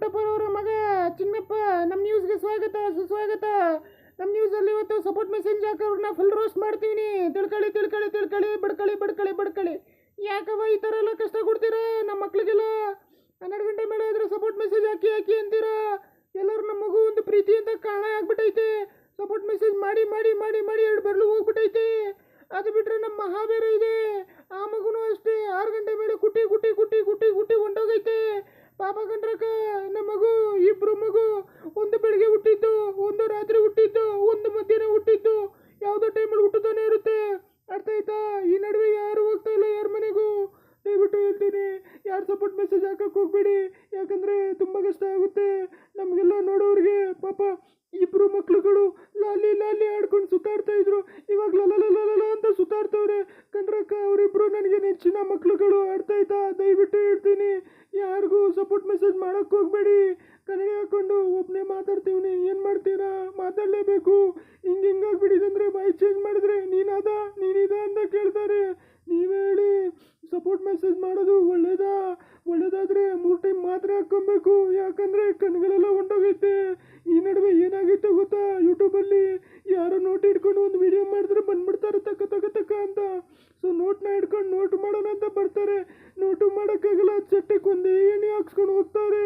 ಕುಟ್ಟಪ್ಪನವರ ಮಗ ಚಿನ್ನಪ್ಪ ನಮ್ಮ ನ್ಯೂಸ್ಗೆ ಸ್ವಾಗತ ಸುಸ್ವಾಗತ ನಮ್ಮ ನ್ಯೂಸಲ್ಲಿ ಇವತ್ತು ಸಪೋರ್ಟ್ ಮೆಸೇಜ್ ಹಾಕೋರನ್ನ ಫುಲ್ ರೋಸ್ಟ್ ಮಾಡ್ತೀನಿ. ತಿಳ್ಕೊಳ್ಳಿ ತಿಳ್ಕೊಳ್ಳಿ ತಿಳ್ಕೊಳ್ಳಿ, ಬಡ್ಕೊಳ್ಳಿ ಬಡ್ಕೊಳ್ಳಿ ಬಡ್ಕೊಳ್ಳಿ. ಯಾಕವ್ವ ಈ ಥರ ಎಲ್ಲ ಕಷ್ಟ ಕೊಡ್ತೀರಾ? ನಮ್ಮ ಮಕ್ಳಿಗೆಲ್ಲ? ಹನ್ನೆರಡು ಗಂಟೆ ಮೇಲೆ ಆದರೆ ಸಪೋರ್ಟ್ ಮೆಸೇಜ್ ಹಾಕಿ ಹಾಕಿ ಅಂತೀರಾ? ಎಲ್ಲರೂ ನಮ್ಮ ಮಗು ಒಂದು ಪ್ರೀತಿ ಅಂತ ಕಾರಣ ಆಗ್ಬಿಟ್ಟೈತೆ. ಸಪೋರ್ಟ್ ಮೆಸೇಜ್ ಮಾಡಿ ಮಾಡಿ ಮಾಡಿ ಮಾಡಿ ಎರಡು ಬೆರಳು ಹೋಗ್ಬಿಟ್ಟೈತೆ. ಅದು ಬಿಟ್ಟರೆ ನಮ್ಮ ಮಹಾ ಬೇರೆ ಇದೆ. ಆ ಮಗುನೂ ಅಷ್ಟೇ. ಆರು ಗಂಟೆ ಮೇಲೆ ಕುಟ್ಟಿ ಕುಟ್ಟಿ ಕುಟ್ಟಿ ಪಾಪ ಕಂಡ್ರಕ್ಕ ನಮ್ಮ ಮಗು, ಇಬ್ರು ಮಗು, ಒಂದು ಬೆಳಿಗ್ಗೆ ಹುಟ್ಟಿದ್ದು, ಒಂದು ರಾತ್ರಿ ಹುಟ್ಟಿದ್ದು, ಒಂದು ಮಧ್ಯಾಹ್ನ ಹುಟ್ಟಿದ್ದು, ಯಾವುದೋ ಟೈಮಲ್ಲಿ ಹುಟ್ಟುತ್ತಾನೆ ಇರುತ್ತೆ. ಅರ್ಥ ಆಯ್ತಾ? ಈ ನಡುವೆ ಯಾರು ಹೋಗ್ತಾ ಇಲ್ಲ ಯಾರ ಮನೆಗೂ? ದಯವಿಟ್ಟು ಹೇಳ್ತೀನಿ, ಯಾರು ಸಪೋರ್ಟ್ ಮೆಸೇಜ್ ಹಾಕಕ್ಕೆ ಹೋಗ್ಬೇಡಿ. ಯಾಕಂದರೆ ತುಂಬ ಕಷ್ಟ ಆಗುತ್ತೆ. ನಮಗೆಲ್ಲ ನೋಡೋರಿಗೆ ಪಾಪ ಇಬ್ರು ಮಕ್ಳುಗಳು ಲಾಲಿ ಲಾಲಿ ಆಡ್ಕೊಂಡು ಸುತ್ತಾಡ್ತಾ ಇದ್ರು. ಇವಾಗ ಲಲ ಅಂತ ಸುತ್ತಾಡ್ತವ್ರೆ. ಕಂಡ್ರಕ್ಕ ಅವರಿಬ್ರು ನನಗೆ ನೆಚ್ಚಿನ ಮಕ್ಳುಗಳು. ಆಡ್ತಾ ಇದ್ದ ದಯವಿಟ್ಟು ಹೇಳ್ತೀನಿ. ಯಾರಿಗೂ ಸಪೋರ್ಟ್ ಮೆಸೇಜ್ ಮಾಡೋಕ್ಕೆ ಹೋಗ್ಬೇಡಿ. ಕನ್ನಡ ಹಾಕೊಂಡು ಒಬ್ಬನೇ ಮಾತಾಡ್ತೀವಿ ಏನು ಮಾಡ್ತೀರಾ? ಮಾತಾಡಲೇಬೇಕು. ಹಿಂಗೆ ಹಿಂಗಾಗ್ಬಿಟ್ಟಿದಂದ್ರೆ ಬಾಯಿ ಚೇಂಜ್ ಮಾಡಿದ್ರೆ ನೀನಾದ? ನೀನಿದ ಅಂತ ಕೇಳ್ತಾರೆ. ನೀವೇ ಹೇಳಿ ಸಪೋರ್ಟ್ ಮೆಸೇಜ್ ಮಾಡೋದು ಒಳ್ಳೇದಾ? ಒಳ್ಳೇದಾದ್ರೆ ಮೂರು ಟೈಮ್ ಮಾತ್ರ ಹಾಕ್ಕೊಬೇಕು. ಯಾಕಂದ್ರೆ ಕಣ್ಗಳೆಲ್ಲ ಹೊಂಟೋಗೈತೆ. ಈ ನಡುವೆ ಏನಾಗೈತೆ ಗೊತ್ತಾ ಯೂಟ್ಯೂಬಲ್ಲಿ ಯಾರೋ ನೋಟ್ ಹಿಡ್ಕೊಂಡು ಒಂದು ವಿಡಿಯೋ ಮಾಡಿದ್ರೆ ಬಂದ್ಬಿಡ್ತಾರೆ ತಕ್ಕ ತಕ್ಕ ತಕ್ಕ ಅಂತ ಸೊ ನೋಟ್ನ ನೋಟು ಮಾಡೋಣ ಅಂತ ಬರ್ತಾರೆ. ನೋಟು ಮಾಡೋಕ್ಕಾಗಲ್ಲ ಚಟ್ಟಕ್ಕೆ ಒಂದೇ ಎಣ್ಣೆ ಹಾಕ್ಸ್ಕೊಂಡು ಹೋಗ್ತಾರೆ.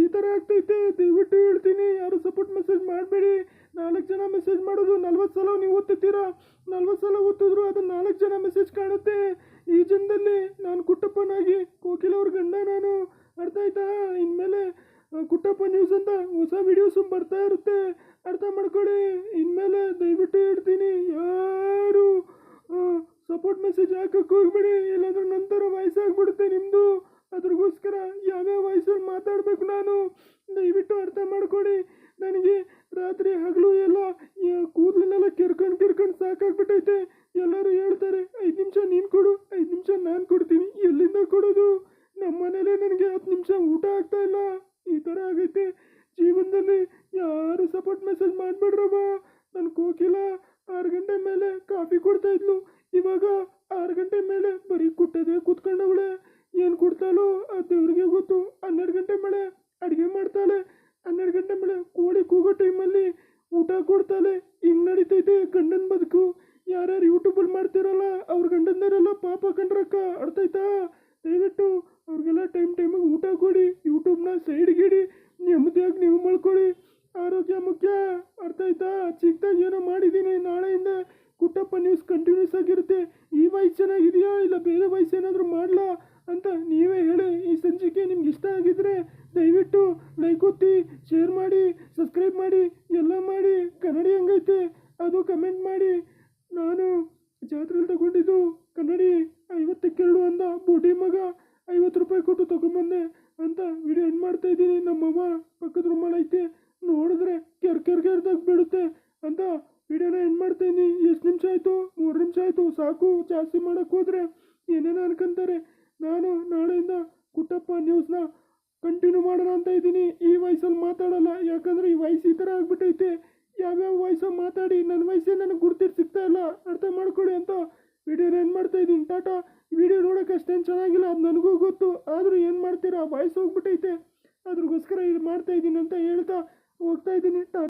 ಈ ಥರ ಆಗ್ತೈತೆ, ದಯವಿಟ್ಟು ಹೇಳ್ತೀನಿ. ಯಾರು ಸಪೋರ್ಟ್ ಮೆಸೇಜ್ ಮಾಡಬೇಡಿ. ನಾಲ್ಕು ಜನ ಮೆಸೇಜ್ ಮಾಡೋದು ನಲ್ವತ್ತು ಸಲ ನೀವು ಓದ್ತಿದ್ದೀರಾ? ನಲ್ವತ್ತು ಸಲ ಓದಿದ್ರು ಅದು ನಾಲ್ಕು ಜನ ಮೆಸೇಜ್ ಕಾಣುತ್ತೆ. ಈ ಜನದಲ್ಲಿ ನಾನು ಕುಟ್ಟಪ್ಪನಾಗಿ ಕೋಕಿಲ ಅವ್ರ ಗಂಡ ನಾನು. ಅರ್ಥ ಆಯ್ತಾ? ಇನ್ಮೇಲೆ ಕುಟ್ಟಪ್ಪ ನ್ಯೂಸ್ ಅಂತ ಹೊಸ ವಿಡಿಯೋಸು ಬರ್ತಾ ಇರುತ್ತೆ. ಅರ್ಥ ಮಾಡ್ಕೊಳ್ಳಿ. ಇನ್ಮೇಲೆ ದಯವಿಟ್ಟು ಹೇಳ್ತೀನಿ, ಯಾರು ಸಪೋರ್ಟ್ ಮೆಸೇಜ್ ಹಾಕಕ್ಕೆ ಹೋಗ್ಬೇಡಿ. ಇಲ್ಲಾಂದ್ರೆ ನಂತರ ವಯಸ್ಸಾಗ್ಬಿಡುತ್ತೆ ನಿಮ್ಮದು ಅದ್ರಗೋಸ್ಕರ ಯಾವ್ಯಾವ ವಯಸ್ಸಲ್ಲಿ ಮಾತಾಡಬೇಕು ನಾನು? ದಯವಿಟ್ಟು ಅರ್ಥ ಮಾಡ್ಕೊಳ್ಳಿ. ನನಗೆ ರಾತ್ರಿ ಹಗಲು ಎಲ್ಲ ಕೂದಲನ್ನೆಲ್ಲ ಕೆರ್ಕೊಂಡು ಕೆರ್ಕೊಂಡು ಸಾಕಾಗ್ಬಿಟ್ಟೈತೆ. ಎಲ್ಲರೂ ಹೇಳ್ತಾರೆ, ಐದು ನಿಮಿಷ ನೀನು ಕೊಡು, ಐದು ನಿಮಿಷ ನಾನು ಕೊಡ್ತೀನಿ. ಎಲ್ಲಿಂದ ಕೊಡೋದು? ನಮ್ಮ ಮನೇಲೇ ನನಗೆ ಹತ್ತು ನಿಮಿಷ ಊಟ ಆಗ್ತಾ ಇಲ್ಲ. ಈ ಥರ ಆಗೈತೆ. ಜೀವನದಲ್ಲಿ ಯಾರು ಸಪೋರ್ಟ್ ಮೆಸೇಜ್ ಮಾಡಿಬಿಡ್ರವ್ವ? ನನ್ನ ಕೋಕಿಲ ಆರು ಗಂಟೆ ಮೇಲೆ ಕಾಫಿ ಕೊಡ್ತಾ ಇದ್ಲು. ಇವಾಗ ಆರು ಗಂಟೆ ಮೇಲೆ ಬರೀ ಕುಟ್ಟದೆ ಕೂತ್ಕೊಂಡವಳೆ. ಏನು ಕೊಡ್ತಾಳೋ ಆ ದೇವ್ರಿಗೆ ಗೊತ್ತು. ಹನ್ನೆರಡು ಗಂಟೆ ಮೇಲೆ ಅಡುಗೆ ಮಾಡ್ತಾಳೆ. ಹನ್ನೆರಡು ಗಂಟೆ ಮೇಲೆ ಕೋಳಿ ಕೂಗೋ ಟೈಮಲ್ಲಿ ಊಟ ಕೊಡ್ತಾಳೆ. ಹಿಂಗೆ ನಡೀತೈತೆ ಗಂಡನ ಬದುಕು. ಯಾರ್ಯಾರು ಯೂಟ್ಯೂಬಲ್ಲಿ ಮಾಡ್ತಿರಲ್ಲ, ಅವ್ರ ಗಂಡಂದರೆಲ್ಲ ಪಾಪ ಕಂಡ್ರಕ್ಕ ಅಡ್ತೈತಾ ದಯವಿಟ್ಟು ಅವ್ರಿಗೆಲ್ಲ ಟೈಮ್ ಟೈಮಿಗೆ ಊಟ ಕೊಡಿ. ಯೂಟ್ಯೂಬ್ನ ಸೈಡ್ಗಿಡಿ ನೆಮ್ಮದಿಯಾಗಿ ನೀವು ಮಾಡ್ಕೊಳ್ಳಿ ಆರೋಗ್ಯ ಮುಖ್ಯ ಅರ್ಥ ಆಯ್ತಾ ಚಿಕ್ಕದಾಗಿ ಏನೋ ಮಾಡಿದ್ದೀನಿ ನಾಳೆಯಿಂದ ಕುಟ್ಟಪ್ಪ ನ್ಯೂಸ್ ಕಂಟಿನ್ಯೂಸ್ ಆಗಿರುತ್ತೆ. ಈ ವಾಯ್ಸ್ ಚೆನ್ನಾಗಿದೆಯಾ? ಇಲ್ಲ ಬೇರೆ ವಾಯ್ಸ್ ಏನಾದರೂ ಮಾಡಲಾ? ಅಂತ ನೀವೇ ಹೇಳಿ ಈ ಸಂಚಿಕೆ ನಿಮ್ಗೆ ಇಷ್ಟ ಆಗಿದ್ರೆ ದಯವಿಟ್ಟು ಲೈಕ್ ಒತ್ತಿ ಶೇರ್ ಮಾಡಿ ಸಬ್ಸ್ಕ್ರೈಬ್ ಮಾಡಿ, ಎಲ್ಲ ಮಾಡಿ. ಕನ್ನಡಿ ಹಂಗೈತೆ? ಅದು ಕಮೆಂಟ್ ಮಾಡಿ. ನಾನು ಜಾತ್ರೆಯಲ್ಲಿ ತಗೊಂಡಿದ್ದು ಕನ್ನಡಿ ಐವತ್ತಕ್ಕೆರಡು ಅಂದ ಬೂಟಿ ಮಗ ಐವತ್ತು ರೂಪಾಯಿ ಕೊಟ್ಟು ತಗೊಂಬಂದೆ ಅಂತ ವಿಡಿಯೋ ಎಂಡ್ ಮಾಡ್ತಾ ಇದ್ದೀನಿ. ನಮ್ಮಮ್ಮ ಪಕ್ಕದ ರೂಮಲ್ಲಿ ಐತೆ ನೋಡಿದ್ರೆ ಕೆರ್ ಕೆರ್ ಕೆರ್ದಾಗ ಬೀಳುತ್ತೆ ಅಂತ ವಿಡಿಯೋನ ಎಂಡ್ ಮಾಡ್ತಾ ಇದ್ದೀನಿ ಎಷ್ಟು ನಿಮಿಷ ಆಯಿತು ಮೂರು ನಿಮಿಷ ಆಯಿತು, ಸಾಕು, ಜಾಸ್ತಿ ಮಾಡೋಕ್ಕೆ ಹೋದರೆ ಏನೇನೋ ಅನ್ಕೊಂತಾರೆ. ನಾನು ನಾಳೆಯಿಂದ ಕುಟ್ಟಪ್ಪ ನ್ಯೂಸ್ನ ಕಂಟಿನ್ಯೂ ಮಾಡೋಣ ಅಂತ ಇದ್ದೀನಿ. ಈ ವಯಸ್ಸಲ್ಲಿ ಮಾತಾಡಲ್ಲ, ಯಾಕಂದರೆ ಈ ವಯಸ್ಸು ಈ ಥರ ಆಗ್ಬಿಟ್ಟೈತೆ. ಯಾವ್ಯಾವ ವಯಸ್ಸಲ್ಲಿ ಮಾತಾಡಿ ನನ್ನ ವಯಸ್ಸೇ ನನಗೆ ಗುರ್ತಿಟ್ಟು ಸಿಗ್ತಾ ಇಲ್ಲ. ಅರ್ಥ ಮಾಡ್ಕೊಳ್ಳಿ ಅಂತ ವಿಡಿಯೋ ಏನು ಮಾಡ್ತಾ ಇದ್ದೀನಿ. ಟಾಟಾ ವಿಡಿಯೋ ನೋಡೋಕೆ ಅಷ್ಟೇನು ಚೆನ್ನಾಗಿಲ್ಲ, ಅದು ನನಗೂ ಗೊತ್ತು. ಆದರೂ ಏನು ಮಾಡ್ತೀರಾ? ವಯಸ್ಸು ಹೋಗ್ಬಿಟ್ಟೈತೆ. ಅದ್ರಗೋಸ್ಕರ ಇದು ಮಾಡ್ತಾ ಇದ್ದೀನಿ ಅಂತ ಹೇಳ್ತಾ ಹೋಗ್ತಾ ಇದ್ದೀನಿ. ಟಾಟಾ